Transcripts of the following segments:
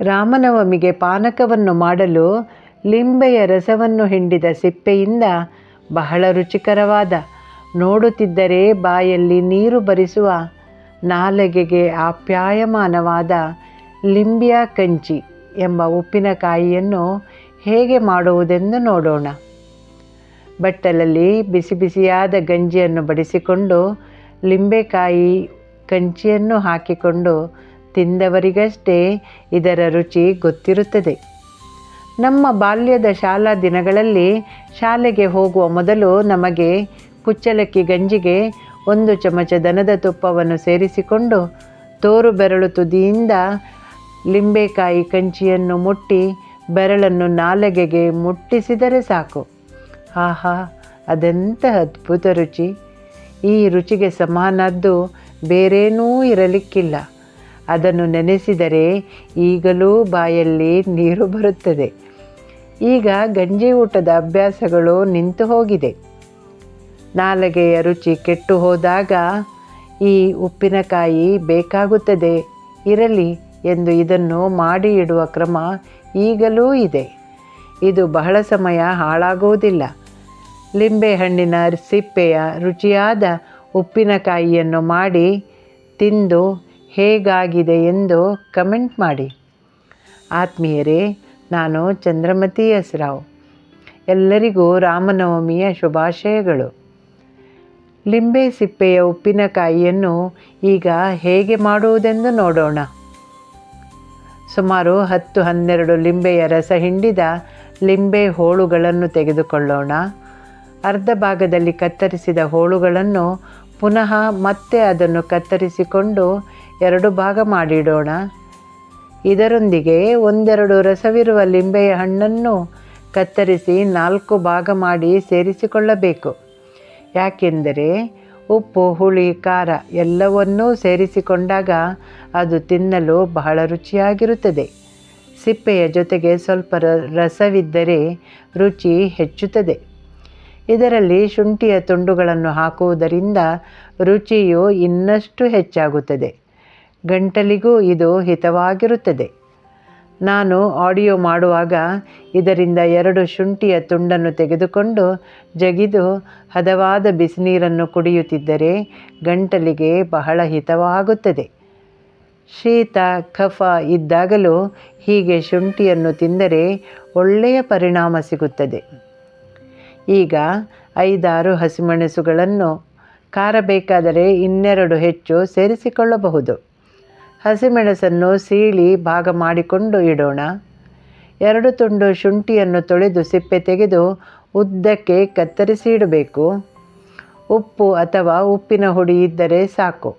ರಾಮನವಮಿಗೆ ಪಾನಕವನ್ನು ಮಾಡಲು ಲಿಂಬೆಯ ರಸವನ್ನು ಹಿಂಡಿದ ಸಿಪ್ಪೆಯಿಂದ ಬಹಳ ರುಚಿಕರವಾದ, ನೋಡುತ್ತಿದ್ದರೆ ಬಾಯಲ್ಲಿ ನೀರು ಬರಿಸುವ ನಾಲಗೆಗೆ ಆಪ್ಯಾಯಮಾನವಾದ ಲಿಂಬಿಯ ಕಂಚಿ ಎಂಬ ಉಪ್ಪಿನಕಾಯಿಯನ್ನು ಹೇಗೆ ಮಾಡುವುದೆಂದು ನೋಡೋಣ. ಬಟ್ಟಲಲ್ಲಿ ಬಿಸಿ ಬಿಸಿಯಾದ ಗಂಜಿಯನ್ನು ಬಡಿಸಿಕೊಂಡು ಲಿಂಬೆಕಾಯಿ ಕಂಚಿಯನ್ನು ಹಾಕಿಕೊಂಡು ತಿಂದವರಿಗಷ್ಟೇ ಇದರ ರುಚಿ ಗೊತ್ತಿರುತ್ತದೆ. ನಮ್ಮ ಬಾಲ್ಯದ ಶಾಲಾ ದಿನಗಳಲ್ಲಿ ಶಾಲೆಗೆ ಹೋಗುವ ಮೊದಲು ನಮಗೆ ಕುಚ್ಚಲಕ್ಕಿ ಗಂಜಿಗೆ ಒಂದು ಚಮಚ ದನದ ತುಪ್ಪವನ್ನು ಸೇರಿಸಿಕೊಂಡು ತೋರು ಬೆರಳು ತುದಿಯಿಂದ ಲಿಂಬೆಕಾಯಿ ಕಂಚಿಯನ್ನು ಮುಟ್ಟಿ ಬೆರಳನ್ನು ನಾಲಗೆಗೆ ಮುಟ್ಟಿಸಿದರೆ ಸಾಕು. ಆಹಾ ಅದೆಂಥ ಅದ್ಭುತ ರುಚಿ. ಈ ರುಚಿಗೆ ಸಮಾನದ್ದು ಬೇರೇನೂ ಇರಲಿಕ್ಕಿಲ್ಲ. ಅದನ್ನು ನೆನೆಸಿದರೆ ಈಗಲೂ ಬಾಯಲ್ಲಿ ನೀರು ಬರುತ್ತದೆ. ಈಗ ಗಂಜಿ ಊಟದ ಅಭ್ಯಾಸಗಳು ನಿಂತು ಹೋಗಿದೆ. ನಾಲಗೆಯ ರುಚಿ ಕೆಟ್ಟು ಹೋದಾಗ ಈ ಉಪ್ಪಿನಕಾಯಿ ಬೇಕಾಗುತ್ತದೆ, ಇರಲಿ ಎಂದು ಇದನ್ನು ಮಾಡಿ ಇಡುವ ಕ್ರಮ ಈಗಲೂ ಇದೆ. ಇದು ಬಹಳ ಸಮಯ ಹಾಳಾಗುವುದಿಲ್ಲ. ಲಿಂಬೆಹಣ್ಣಿನ ಸಿಪ್ಪೆಯ ರುಚಿಯಾದ ಉಪ್ಪಿನಕಾಯಿಯನ್ನು ಮಾಡಿ ತಿಂದು ಹೇಗಾಗಿದೆ ಎಂದು ಕಮೆಂಟ್ ಮಾಡಿ. ಆತ್ಮೀಯರೇ, ನಾನು ಚಂದ್ರಮತಿ ಎಸ್ ರಾವ್ ಎಲ್ಲರಿಗೂ ರಾಮನವಮಿಯ ಶುಭಾಶಯಗಳು. ಲಿಂಬೆ ಸಿಪ್ಪೆಯ ಉಪ್ಪಿನಕಾಯಿಯನ್ನು ಈಗ ಹೇಗೆ ಮಾಡುವುದೆಂದು ನೋಡೋಣ. ಸುಮಾರು ಹತ್ತು ಹನ್ನೆರಡು ಲಿಂಬೆಯ ರಸ ಹಿಂಡಿದ ಲಿಂಬೆ ಹೋಳುಗಳನ್ನು ತೆಗೆದುಕೊಳ್ಳೋಣ. ಅರ್ಧ ಭಾಗದಲ್ಲಿ ಕತ್ತರಿಸಿದ ಹೋಳುಗಳನ್ನು ಪುನಃ ಮತ್ತೆ ಅದನ್ನು ಕತ್ತರಿಸಿಕೊಂಡು ಎರಡು ಭಾಗ ಮಾಡಿಡೋಣ. ಇದರೊಂದಿಗೆ ಒಂದೆರಡು ರಸವಿರುವ ಲಿಂಬೆಯ ಹಣ್ಣನ್ನು ಕತ್ತರಿಸಿ ನಾಲ್ಕು ಭಾಗ ಮಾಡಿ ಸೇರಿಸಿಕೊಳ್ಳಬೇಕು. ಯಾಕೆಂದರೆ ಉಪ್ಪು, ಹುಳಿ, ಖಾರ ಎಲ್ಲವನ್ನೂ ಸೇರಿಸಿಕೊಂಡಾಗ ಅದು ತಿನ್ನಲು ಬಹಳ ರುಚಿಯಾಗಿರುತ್ತದೆ. ಸಿಪ್ಪೆಯ ಜೊತೆಗೆ ಸ್ವಲ್ಪ ರಸವಿದ್ದರೆ ರುಚಿ ಹೆಚ್ಚುತ್ತದೆ. ಇದರಲ್ಲಿ ಶುಂಠಿಯ ತುಂಡುಗಳನ್ನು ಹಾಕುವುದರಿಂದ ರುಚಿಯು ಇನ್ನಷ್ಟು ಹೆಚ್ಚಾಗುತ್ತದೆ. ಗಂಟಲಿಗೂ ಇದು ಹಿತವಾಗಿರುತ್ತದೆ. ನಾನು ಆಡಿಯೋ ಮಾಡುವಾಗ ಇದರಿಂದ ಎರಡು ಶುಂಠಿಯ ತುಂಡನ್ನು ತೆಗೆದುಕೊಂಡು ಜಗಿದು ಹದವಾದ ಬಿಸಿನೀರನ್ನು ಕುಡಿಯುತ್ತಿದ್ದರೆ ಗಂಟಲಿಗೆ ಬಹಳ ಹಿತವಾಗುತ್ತದೆ. ಶೀತ, ಕಫ ಇದ್ದಾಗಲೂ ಹೀಗೆ ಶುಂಠಿಯನ್ನು ತಿಂದರೆ ಒಳ್ಳೆಯ ಪರಿಣಾಮ ಸಿಗುತ್ತದೆ. ಈಗ ಐದಾರು ಹಸಿಮೆಣಸುಗಳನ್ನು ಖಾರ ಬೇಕಾದರೆ ಇನ್ನೆರಡು ಹೆಚ್ಚು ಸೇರಿಸಿಕೊಳ್ಳಬಹುದು. ಹಸಿಮೆಣಸನ್ನು ಸೀಳಿ ಭಾಗ ಮಾಡಿಕೊಂಡು ಇಡೋಣ. ಎರಡು ತುಂಡು ಶುಂಠಿಯನ್ನು ತೊಳೆದು ಸಿಪ್ಪೆ ತೆಗೆದು ಉದ್ದಕ್ಕೆ ಕತ್ತರಿಸಿ ಇಡಬೇಕು. ಉಪ್ಪು ಅಥವಾ ಉಪ್ಪಿನ ಹುಡಿ ಇದ್ದರೆ ಸಾಕು.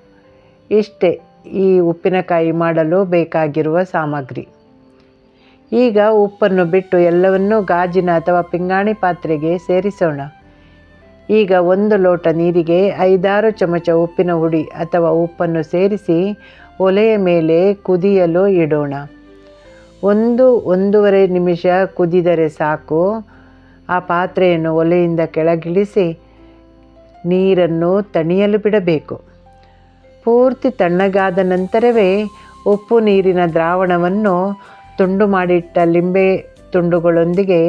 ಇಷ್ಟೇ ಈ ಉಪ್ಪಿನಕಾಯಿ ಮಾಡಲು ಬೇಕಾಗಿರುವ ಸಾಮಗ್ರಿ. ಈಗ ಉಪ್ಪನ್ನು ಬಿಟ್ಟು ಎಲ್ಲವನ್ನೂ ಗಾಜಿನ ಅಥವಾ ಪಿಂಗಾಣಿ ಪಾತ್ರೆಗೆ ಸೇರಿಸೋಣ. ಈಗ ಒಂದು ಲೋಟ ನೀರಿಗೆ ಐದಾರು ಚಮಚ ಉಪ್ಪಿನ ಹುಡಿ ಅಥವಾ ಉಪ್ಪನ್ನು ಸೇರಿಸಿ ಒಲೆಯ ಮೇಲೆ ಕುದಿಯಲು ಇಡೋಣ. ಒಂದು ಒಂದೂವರೆ ನಿಮಿಷ ಕುದಿದರೆ ಸಾಕು. ಆ ಪಾತ್ರೆಯನ್ನು ಒಲೆಯಿಂದ ಕೆಳಗಿಳಿಸಿ ನೀರನ್ನು ತಣಿಯಲು ಬಿಡಬೇಕು. ಪೂರ್ತಿ ತಣ್ಣಗಾದ ನಂತರವೇ ಉಪ್ಪು ನೀರಿನ ದ್ರಾವಣವನ್ನು ತುಂಡು ಮಾಡಿಟ್ಟ ಲಿಂಬೆ ತುಂಡುಗಳೊಂದಿಗೆ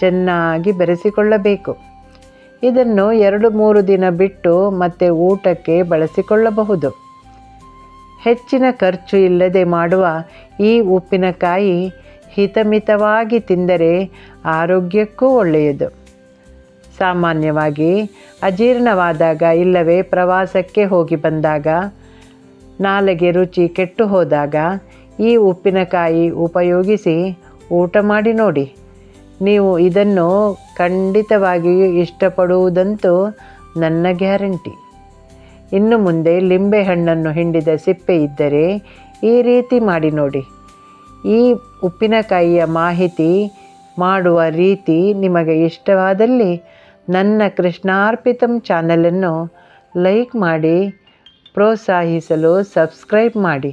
ಚೆನ್ನಾಗಿ ಬೆರೆಸಿಕೊಳ್ಳಬೇಕು. ಇದನ್ನು ಎರಡು ಮೂರು ದಿನ ಬಿಟ್ಟು ಮತ್ತೆ ಊಟಕ್ಕೆ ಬಳಸಿಕೊಳ್ಳಬಹುದು. ಹೆಚ್ಚಿನ ಖರ್ಚು ಇಲ್ಲದೆ ಮಾಡುವ ಈ ಉಪ್ಪಿನಕಾಯಿ ಹಿತಮಿತವಾಗಿ ತಿಂದರೆ ಆರೋಗ್ಯಕ್ಕೂ ಒಳ್ಳೆಯದು. ಸಾಮಾನ್ಯವಾಗಿ ಅಜೀರ್ಣವಾದಾಗ ಇಲ್ಲವೇ ಪ್ರವಾಸಕ್ಕೆ ಹೋಗಿ ಬಂದಾಗ, ನಾಲೆಗೆ ರುಚಿ ಕೆಟ್ಟು ಹೋದಾಗ ಈ ಉಪ್ಪಿನಕಾಯಿ ಉಪಯೋಗಿಸಿ ಊಟ ಮಾಡಿ ನೋಡಿ. ನೀವು ಇದನ್ನು ಖಂಡಿತವಾಗಿಯೂ ಇಷ್ಟಪಡುವುದಂತೂ ನನ್ನ ಗ್ಯಾರಂಟಿ. ಇನ್ನು ಮುಂದೆ ಲಿಂಬೆಹಣ್ಣನ್ನು ಹಿಂಡಿದ ಸಿಪ್ಪೆ ಇದ್ದರೆ ಈ ರೀತಿ ಮಾಡಿ ನೋಡಿ. ಈ ಉಪ್ಪಿನಕಾಯಿಯ ಮಾಹಿತಿ ಮಾಡುವ ರೀತಿ ನಿಮಗೆ ಇಷ್ಟವಾದಲ್ಲಿ ನನ್ನ ಕೃಷ್ಣಾರ್ಪಿತಂ ಚಾನಲನ್ನು ಲೈಕ್ ಮಾಡಿ, ಪ್ರೋತ್ಸಾಹಿಸಲು ಸಬ್ಸ್ಕ್ರೈಬ್ ಮಾಡಿ.